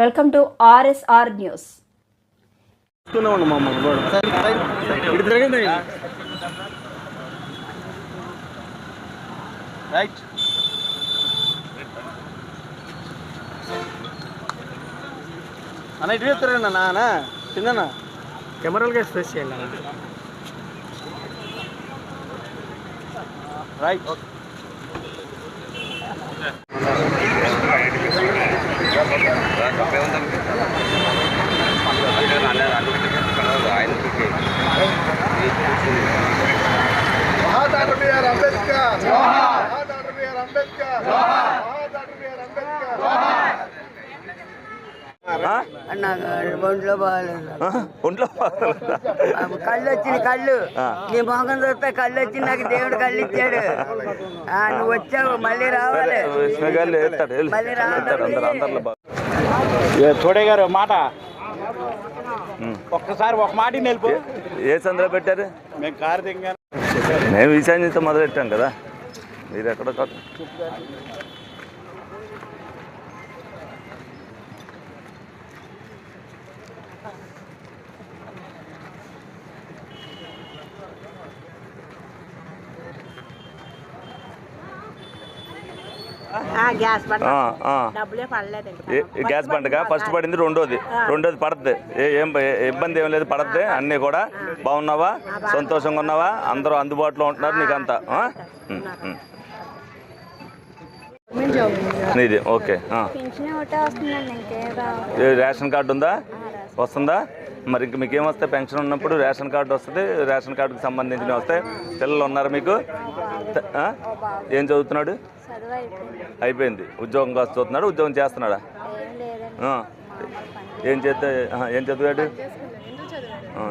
Welcome to RSR news. Right అన్న? ఇటు తిరగండి నాన్న చిన్న కెమెరాలుగా స్పేస్ చేయాలి. రైట్ ఒంట్లో బాగాలేదు. ఒంట్లో కళ్ళు వచ్చినాయి కళ్ళు. నీ మొహం చూస్తే కళ్ళు వచ్చి నాకు దేవుడు కళ్ళు ఇచ్చాడు ఆ, నువ్వు వచ్చావు మళ్ళీ రావాలి. మళ్ళీ రావాలి. తోడే గారు మాట. ఒక్కసారి ఒక మాట నిలిపి ఏ సందులో పెట్టారు? మేము కారు దిగా మేము ఈశాన్యంతో మొదలెట్టాం కదా. మీరు ఎక్కడ కాదు గ్యాస్ బండగా ఫస్ట్ పడింది రెండోది. రెండోది పడద్ది. ఏ- ఇబ్బంది ఏం లేదు పడద్ది. అన్నీ కూడా బాగున్నావా? సంతోషంగా ఉన్నావా? అందరూ అందుబాటులో ఉంటున్నారు నీకంతా. నీది ఓకే రేషన్ కార్డు ఉందా? వస్తుందా? మరి ఇంక మీకు ఏమొస్తే పెన్షన్ ఉన్నప్పుడు రేషన్ కార్డు వస్తుంది రేషన్ కార్డుకి సంబంధించినవి వస్తాయి. పిల్లలు ఉన్నారు మీకు? ఏం చదువుతున్నాడు? చదువు అయిపోయింది. ఉద్యోగం కోసం చదువుతున్నాడు? ఉద్యోగం చేస్తున్నాడా? ఏం చేస్తే ఏం చదివాడు?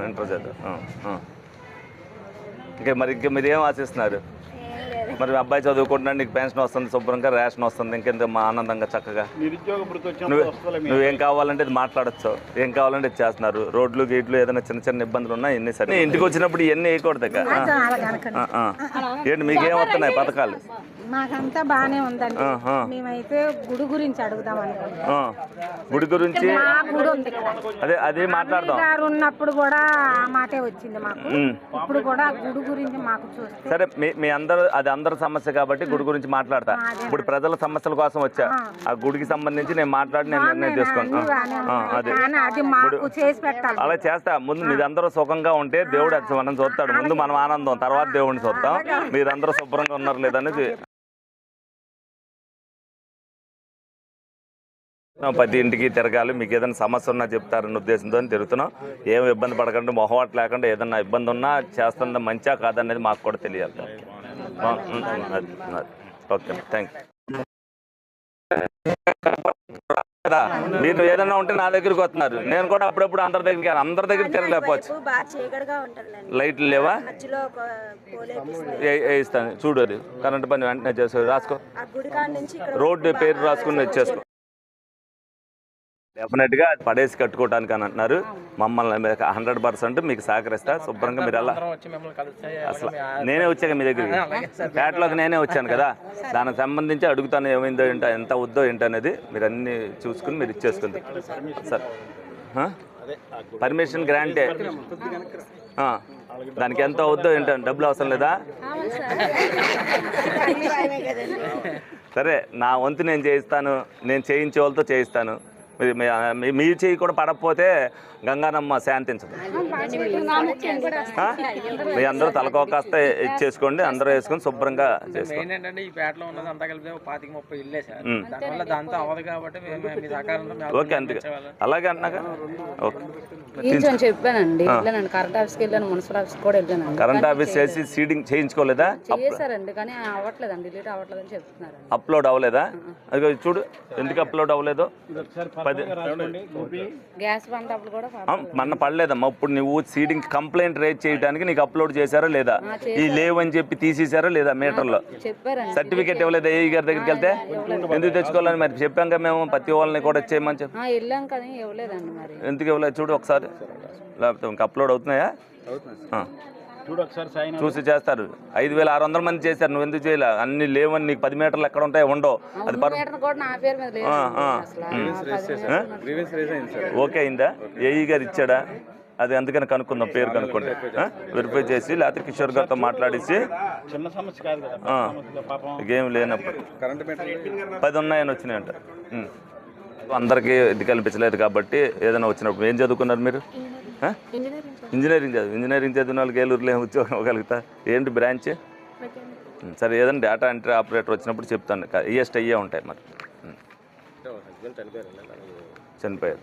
ఇంటర్ చదువు. ఇంకే మరి ఇంక మీరు ఏం ఆశిస్తున్నారు? మరి మీ అబ్బాయి చదువుకుంటున్నాడు నీకు పెన్షన్ వస్తుంది శుభ్రంగా రేషన్ వస్తుంది ఇంకెంత మా ఆనందంగా చక్కగా? నువ్వు కావాలంటే ఇది మాట్లాడచ్చు. ఏం కావాలంటే ఇది చేస్తున్నారు. రోడ్లు గేట్లు ఏదైనా చిన్న చిన్న ఇబ్బందులు ఉన్నా ఎన్ని సరే ఇంటికి వచ్చినప్పుడు ఇవన్నీ వేయకూడదు. ఏంటి మీకేం వస్తున్నాయి పథకాలు? మాకంతా బాగానే ఉందండి. మేమైతే గుడి గురించి అడుగుదాం అనుకుంటున్నాం. గుడి గురించి మా గుడి ఉంది ఇక్కడ అదే అదే మాట్లాడదాం. గారు ఉన్నప్పుడు కూడా ఆ మాటే వచ్చింది మాకు. ఇప్పుడు కూడా గుడి గురించి మాకు చూస్తే సరే మీ మీ అందరూ అది అందరి సమస్య కాబట్టి గుడి గురించి మాట్లాడతా. ఇప్పుడు ప్రజల సమస్యల కోసం వచ్చా? ఆ. గుడికి సంబంధించి నేను మాట్లాడి నేను నిర్ణయం తీసుకోను అన్ని బాగానే ఆ, ఉన్నాయి. అదే. కానీ అది మాకు చేసి పెట్టాలి. అలా చేస్తా. ముందు మీరందరూ సుఖంగా ఉంటే దేవుడు అది మనం చూస్తాడు. ముందు మనం ఆనందం తర్వాత దేవుడిని చూస్తాం. మీరందరూ శుభ్రంగా ఉన్నారు లేదనేది ప్రతి ఇంటికి తిరగాలి. మీకు ఏదైనా సమస్య ఉన్నా చెప్తారన్న ఉద్దేశంతో తిరుగుతున్నాం. ఏం ఇబ్బంది పడకుండా మొహమాట లేకుండా ఏదైనా ఇబ్బంది ఉన్నా చేస్తున్న మంచా కాదనేది మాకు కూడా తెలియాలి. ఓకే. థ్యాంక్ మీరు ఏదైనా ఉంటే నా దగ్గరికి వస్తున్నారు. నేను కూడా అప్పుడప్పుడు అందరి దగ్గరికి అందరి దగ్గరికి తిరగలేకపోవచ్చు. లైట్లు లేవా? ఇస్తాను. చూడు అది. కరెంట్ పని వెంటనే చేసు రాసుకో. రోడ్డు పేరు రాసుకుని వచ్చేసుకో. డెఫినెట్గా అది పడేసి కట్టుకోవడానికి అని అంటున్నారు. మమ్మల్ని హండ్రెడ్ పర్సెంట్ మీకు సహకరిస్తా. శుభ్రంగా మీరు ఎలా అసలు నేనే వచ్చాక మీ దగ్గరికి. పేటలోకి నేనే వచ్చాను కదా. దానికి సంబంధించి అడుగుతాను ఏమైందో ఏంటో ఎంత వద్దో ఏంటో అనేది మీరు అన్ని చూసుకుని మీరు ఇచ్చేసుకుంది సార్. పర్మిషన్ గ్రాంటే ఆ, దానికి ఎంత అవుద్దో ఏంటో డబ్బులు అవసరం లేదా? సరే నా వంతు నేను చేయిస్తాను. నేను చేయించే వాళ్ళతో చేయిస్తాను. మీ- చేయి కూడా పడకపోతే గంగానమ్మ శాంతించదు? మీ అందరూ తలకోకాస్త ఇచ్చేసుకోండి అందరూ వేసుకొని శుభ్రంగా చేసుకోండి. ఏంటంటే ఈ పేటలో ఉన్నది అంతా కలిపితే ఒక పాతిక ముప్పై ఇల్లే సార్. ఉమ్. దానివల్ల దాంతో అవ్వదు కాబట్టి మేము మీ సహకారంతో మేము ఓకే అంతే. అలాగే అంటున్నాగా ఓకే. చెప్పానండి. వెళ్ళానండి కరెంట్ ఆఫీస్కి వెళ్ళాను మున్సిపల్ ఆఫీస్కి కూడా వెళ్ళానండి. కరెంట్ ఆఫీస్ చేసి సీడింగ్ చేయించుకోలేదా? చేశారండి కానీ అవ్వట్లేదండి అవ్వట్లేదని చెప్తున్నారు అప్లోడ్ అవ్వలేదా? అది చూడు ఎందుకు అప్లోడ్ అవ్వలేదు? పది గ్యాస్ మొన్న పడలేదమ్మా. ఇప్పుడు నువ్వు సీడింగ్ కంప్లైంట్ రేజ్ చేయడానికి నీకు అప్లోడ్ చేశారా లేదా? ఈ లేవని చెప్పి తీసేశారా లేదా మీటర్లో? సర్టిఫికేట్ ఇవ్వలేదు? ఏఈ గారి దగ్గరికి వెళ్తే? ఎందుకు తెచ్చుకోవాలని మరి చెప్పాం కదా మేము. ప్రతి వాళ్ళని కూడా చేయమని చెప్పి. ఆ, వెళ్ళాం కానీ ఇవ్వలేదండి మరి. ఎందుకు ఇవ్వలేదు? చూడు ఒకసారి. లేకపోతే ఇంకా అప్లోడ్ అవుతున్నాయా? చూసి చేస్తారు. ఐదు వేల ఆరు వందల మంది చేశారు. నువ్వు ఎందుకు చేయలే? అన్ని లేవని నీకు పది మీటర్లు ఎక్కడ ఉంటాయి ఉండవు. అది ఓకే అయిందా? ఏఈ గారు ఇచ్చాడా? అది అందుకని కనుక్కుందాం పేరు కనుక్కుంటే. వెరిఫై చేసి లేకపోతే కిషోర్ గారితో మాట్లాడేసి. చిన్న సమస్య కాదు కదా ఆ. సమస్య పాపం. గేమ్ లేనప్పుడు. పది ఉన్నాయని వచ్చినాయంట. అందరికీ ఇది కల్పించలేదు కాబట్టి ఏదైనా వచ్చినప్పుడు ఏం చదువుకున్నారు మీరు? ఇంజనీరింగ్ చదువు. ఇంజనీరింగ్ చదివిన వాళ్ళకి ఏలూరులో ఏం ఉద్యోగం ఇవ్వగలుగుతా? ఏంటి బ్రాంచ్? సరే ఏదైనా డేటా ఎంట్రీ ఆపరేటర్ వచ్చినప్పుడు చెప్తాను. ఈఎస్ట్ అయ్యే ఉంటాయి మరి. చనిపోయారు.